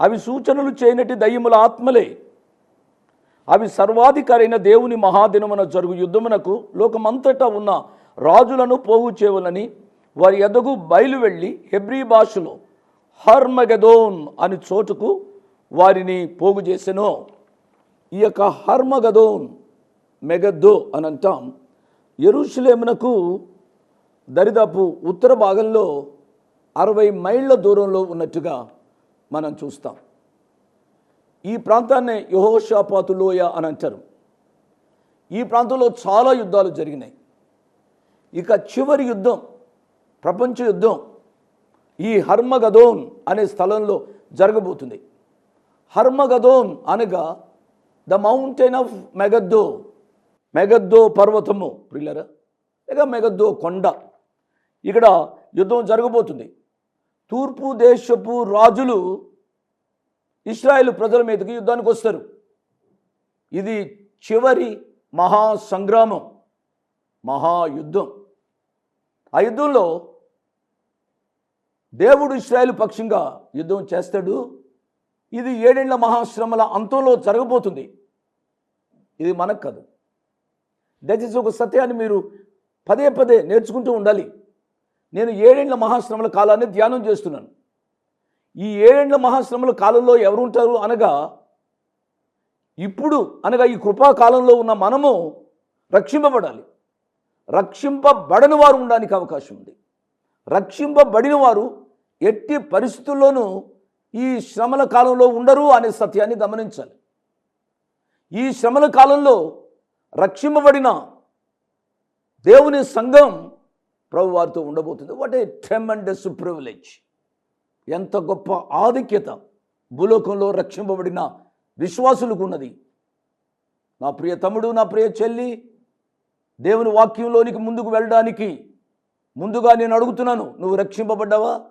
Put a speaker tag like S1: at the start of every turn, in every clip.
S1: అవి సూచనలు చేయనటి దయ్యముల ఆత్మలే. అవి సర్వాధికారైన దేవుని మహాదినమున జరుగు యుద్ధమునకు లోకమంతటా ఉన్న రాజులను పోగు చేయవలని వారి ఎదగు బయలు వెళ్ళి హెబ్రీ భాషలో హర్మగదోన్ అని చోటుకు వారిని పోగు చేసెను. ఈ యొక్క హర్మగదోన్ మెగద్దో అని అంటాం ఎరుషులేమునకు దరిదాపు ఉత్తర భాగంలో అరవై మైళ్ళ దూరంలో ఉన్నట్టుగా మనం చూస్తాం. ఈ ప్రాంతాన్ని యహోషాపాతు లోయ అని అంటారు. ఈ ప్రాంతంలో చాలా యుద్ధాలు జరిగినాయి. ఇక చివరి యుద్ధం ప్రపంచ యుద్ధం ఈ హర్మగదోన్ అనే స్థలంలో జరగబోతుంది. హర్మగదోన్ అనగా the mountain of Megiddo Megiddo పర్వతము ప్రిల్లరా లేక మెగద్దో కొండ. ఇక్కడ యుద్ధం జరగబోతుంది. తూర్పు దేశపు రాజులు ఇస్రాయేల్ ప్రజల మీదకి యుద్ధానికి వస్తారు. ఇది చివరి మహా సంగ్రామం మహాయుద్ధం ఆ యుద్ధంలో దేవుడు ఇస్రాయేల్ పక్షంగా యుద్ధం చేస్తాడు. ఇది ఏడేళ్ళ మహాశ్రమల అంతంలో జరగబోతుంది. ఇది మనకు కాదు. దయచేసి ఒక సత్యాన్ని మీరు పదే పదే నేర్చుకుంటూ ఉండాలి. నేను ఏడేండ్ల మహాశ్రమల కాలాన్ని ధ్యానం చేస్తున్నాను. ఈ ఏడేండ్ల మహాశ్రమల కాలంలో ఎవరు ఉంటారు అనగా ఇప్పుడు అనగా ఈ కృపాకాలంలో ఉన్న మనము రక్షింపబడాలి. రక్షింపబడని వారు ఉండడానికి అవకాశం ఉంది. రక్షింపబడిన వారు ఎట్టి పరిస్థితుల్లోనూ ఈ శ్రమల కాలంలో ఉండరు అనే సత్యాన్ని గమనించాలి. ఈ శ్రమల కాలంలో రక్షింపబడిన దేవుని సంఘం ప్రభు వారితో ఉండబోతుంది. వాట్ ఏ ట్రెమండస్ ప్రివిలేజ్ ఎంత గొప్ప ఆధిక్యత. భూలోకంలో రక్షింపబడిన విశ్వాసులకు ఉన్నది నా ప్రియ తమ్ముడు నా ప్రియ చెల్లి దేవుని వాక్యంలోనికి ముందుకు వెళ్ళడానికి ముందుగా నేను అడుగుతున్నాను నువ్వు రక్షింపబడ్డావా?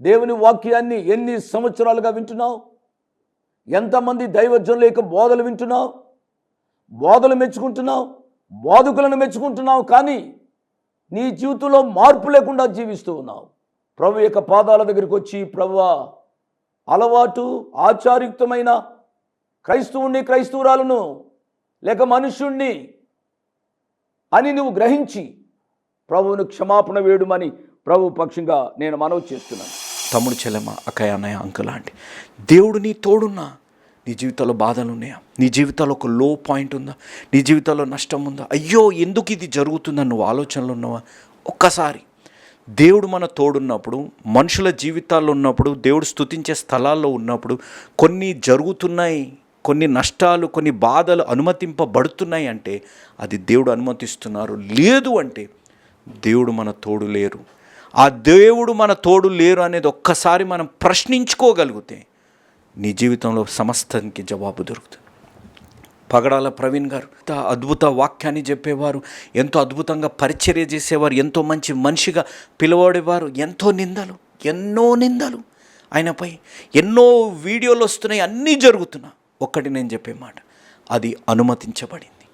S1: దేవుని వాక్యాన్ని ఎన్ని సంవత్సరాలుగా వింటున్నావు? ఎంతమంది దైవజనుల యొక్క బోధలు వింటున్నావు? బోధలు మెచ్చుకుంటున్నావు? బోధకులను మెచ్చుకుంటున్నావు? కానీ నీ జీవితంలో మార్పు లేకుండా జీవిస్తూ ఉన్నావు. ప్రభు యొక్క పాదాల దగ్గరికి వచ్చి ప్రభువా అలవాటు ఆచారయుక్తమైన క్రైస్తవుణ్ణి క్రైస్తవురాలను లేక మనుష్యుణ్ణి అని నువ్వు గ్రహించి ప్రభువును క్షమాపణ వేయడమని ప్రభు పక్షంగా నేను మనవి చేస్తున్నాను.
S2: తమ్ముడు చెల్లెమ్మ అక్కయ్య అన్నయ్య అంకుల్ ఆంటీ దేవుడు నీ తోడున్నా. నీ జీవితంలో బాధలు ఉన్నాయా? నీ జీవితంలో ఒక లో పాయింట్ ఉందా? నీ జీవితంలో నష్టం ఉందా? అయ్యో ఎందుకు ఇది జరుగుతుందని నువ్వు ఆలోచనలు ఉన్నావా? ఒక్కసారి. దేవుడు మన తోడున్నప్పుడు మనుషుల జీవితాల్లో ఉన్నప్పుడు దేవుడు స్థుతించే స్థలాల్లో ఉన్నప్పుడు కొన్ని జరుగుతున్నాయి కొన్ని నష్టాలు కొన్ని బాధలు అనుమతింపబడుతున్నాయి అంటే అది దేవుడు అనుమతిస్తున్నారు. లేదు అంటే దేవుడు మన తోడు లేరు. ఆ దేవుడు మన తోడు లేరు అనేది ఒక్కసారి మనం ప్రశ్నించుకోగలిగితే నీ జీవితంలో సమస్తానికి జవాబు దొరుకుతుంది. పగడాల ప్రవీణ్ గారు ఎంత అద్భుత వాక్యాన్ని చెప్పేవారు ఎంతో అద్భుతంగా పరిచర్య చేసేవారు ఎంతో మంచి మనిషిగా పిలువడేవారు ఎంతో నిందలు ఎన్నో నిందలు ఆయనపై ఎన్నో వీడియోలు వస్తున్నాయి అన్నీ జరుగుతున్నా ఒక్కటి నేను చెప్పే మాట అది అనుమతించబడింది.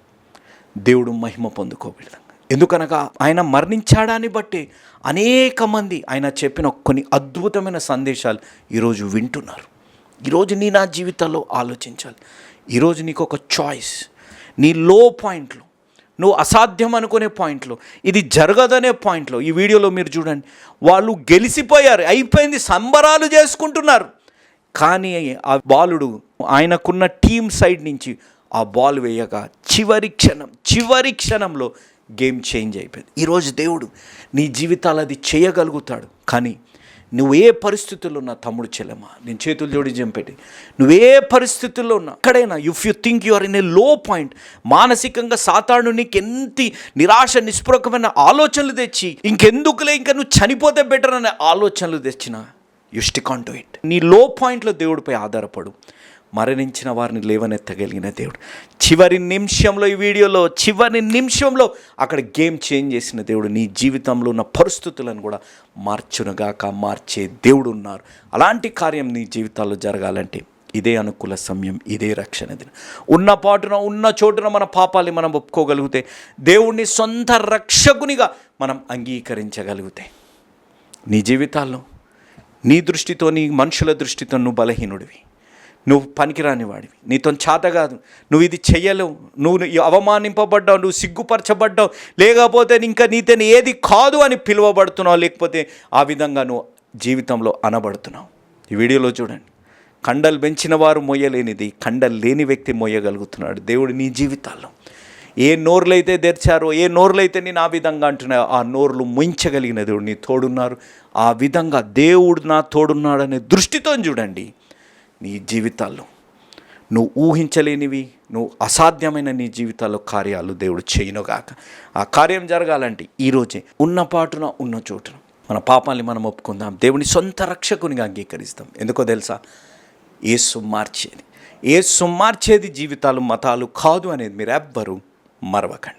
S2: దేవుడు మహిమ పొందుకోబెడదాం ఎందుకనగా ఆయన మరణించాడాన్ని బట్టి అనేక మంది ఆయన చెప్పిన కొన్ని అద్భుతమైన సందేశాలు ఈరోజు వింటున్నారు. ఈరోజు నీ నా జీవితంలో ఆలోచించాలి. ఈరోజు నీకు ఒక చాయిస్ నీ లో పాయింట్లు నువ్వు అసాధ్యం అనుకునే పాయింట్లు ఇది జరగదనే పాయింట్లో ఈ వీడియోలో మీరు చూడండి వాళ్ళు గెలిసిపోయారు అయిపోయింది సంబరాలు చేసుకుంటున్నారు. కానీ ఆ బాలుడు ఆయనకున్న టీం సైడ్ నుంచి ఆ బాల్ వేయగా చివరి క్షణం చివరి క్షణంలో గేమ్ చేంజ్ అయిపోయింది. ఈరోజు దేవుడు నీ జీవితాలు అది చేయగలుగుతాడు. కానీ నువ్వు ఏ పరిస్థితుల్లో ఉన్నా తమ్ముడు చెల్లెమ్మ నేను చేతులు జోడి జంపెట్టి నువ్వే పరిస్థితుల్లో ఉన్నా ఎక్కడైనా if you think you are in a low point మానసికంగా సాతాను నీకు ఎంత నిరాశ నిస్పృహకమైన ఆలోచనలు తెచ్చి ఇంకెందుకులే ఇంకా నువ్వు చనిపోతే బెటర్ అనే ఆలోచనలు తెచ్చిన you stick on to it నీ లో పాయింట్లో దేవుడిపై ఆధారపడు. మరణించిన వారిని లేవనెత్తగలిగిన దేవుడు. చివరి నిమిషంలో ఈ వీడియోలో చివరి నిమిషంలో అక్కడ గేమ్ చేంజ్ చేసిన దేవుడు నీ జీవితంలో ఉన్న పరిస్థితులను కూడా మార్చునుగాక మార్చే దేవుడు ఉన్నారు. అలాంటి కార్యం నీ జీవితాల్లో జరగాలంటే ఇదే అనుకూల సమయం ఇదే రక్షణ దినం. ఉన్న పాటున ఉన్న చోటున మన పాపాలని మనం ఒప్పుకోగలిగితే దేవుణ్ణి సొంత రక్షకునిగా మనం అంగీకరించగలిగితే నీ జీవితాల్లో నీ దృష్టితో నీ మనుషుల దృష్టితో నువ్వు బలహీనుడివి. నువ్వు పనికిరాని వాడివి నీతో చేత కాదు. నువ్వు ఇది చెయ్యలేవు. నువ్వు అవమానింపబడ్డావు. నువ్వు సిగ్గుపరచబడ్డావు. లేకపోతే ఇంకా నీతో ఏది కాదు అని పిలువబడుతున్నావు. లేకపోతే ఆ విధంగా నువ్వు జీవితంలో అనబడుతున్నావు. ఈ వీడియోలో చూడండి. కండలు పెంచిన వారు మొయ్యలేనిది కండలు లేని వ్యక్తి మొయ్యగలుగుతున్నాడు. దేవుడు నీ జీవితాల్లో ఏ నోర్లైతే తెరిచారో ఏ నోర్లైతే నేను ఆ విధంగా అంటున్నాయో ఆ నోర్లు ముంచగలిగిన దేవుడు నీ తోడున్నారు. ఆ విధంగా దేవుడు నా తోడున్నాడనే దృష్టితో చూడండి. నీ జీవితాల్లో. నువ్వు ఊహించలేనివి నువ్వు అసాధ్యమైన నీ జీవితాల్లో కార్యాలు దేవుడు చేయనుగాక ఆ కార్యం జరగాలంటే ఈరోజే ఉన్న పాటున ఉన్న చోటున మన పాపాల్ని మనం ఒప్పుకుందాం. దేవుని సొంత రక్షకునిగా అంగీకరిస్తాం. ఎందుకో తెలుసా? ఏసు మార్చేది. ఏసు మార్చేది జీవితాలు మతాలు కాదు అనేది మీరు ఎవ్వరూ మరవకండి.